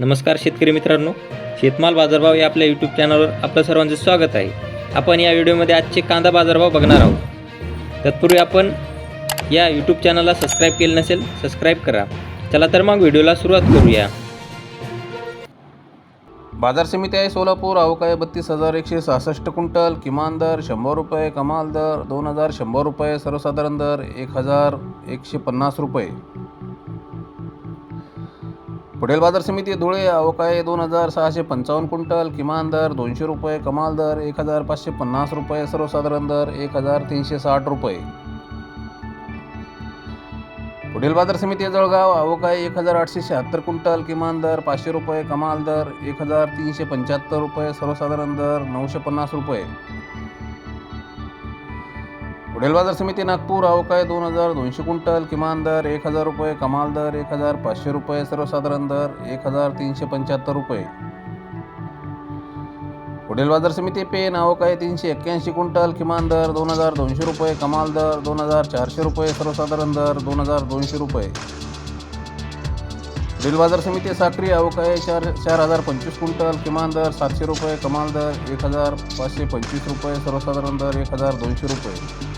नमस्कार शेतकरी मित्रांनो. शेतमाल बाजारभाव या आपल्या यूट्यूब चॅनलवर आपलं सर्वांचं स्वागत आहे. आपण या व्हिडिओमध्ये आजचे कांदा बाजारभाव बघणार आहोत. तत्पूर्वी आपण या यूट्यूब चॅनलला सबस्क्राईब केलं नसेल सबस्क्राईब करा. चला तर मग व्हिडिओला सुरुवात करूया. बाजार समिती आहे सोलापूर अवकाय बत्तीस हजार एकशे सहासष्ट क्विंटल किमान दर शंभर रुपये कमाल दर दोन हजार शंभर रुपये सर्वसाधारण दर एक हजार एकशे पन्नास रुपये. पुढील बाजार समिती धुळे अवकाळी दोन हजार सहाशे पंचावन्न क्विंटल किमान दर दोनशे रुपये कमाल दर एक हजार पाचशे पन्नास रुपये सर्वसाधारण दर एक हजार तीनशे साठ रुपये. पुढील बाजार समिती जळगाव अवकाळी एक हजार आठशे शहात्तर क्विंटल किमान दर पाचशे रुपये कमाल दर एक हजार तीनशे पंच्याहत्तर रुपये सर्वसाधारण दर नऊशे पन्नास रुपये. पुढील बाजार समिती नागपूर अवकाय दोन हजार दोनशे क्विंटल किमान दर एक हजार रुपये कमाल दर एक हजार पाचशे रुपये सर्वसाधारण दर एक हजार तीनशे पंच्याहत्तर रुपये. पुढील बाजार समिती पेन अवकाय तीनशे एक्क्याऐंशी क्विंटल किमान दर दोन हजार दोनशे रुपये कमाल दर दोन हजार चारशे रुपये सर्वसाधारण दर दोन हजार दोनशे रुपये. पुढील बाजार समिती साखरी अवकाय चार चार हजार पंचवीस क्विंटल किमान दर सातशे रुपये कमाल दर एक हजार पाचशे पंचवीस रुपये सर्वसाधारण दर एक हजार दोनशे रुपये.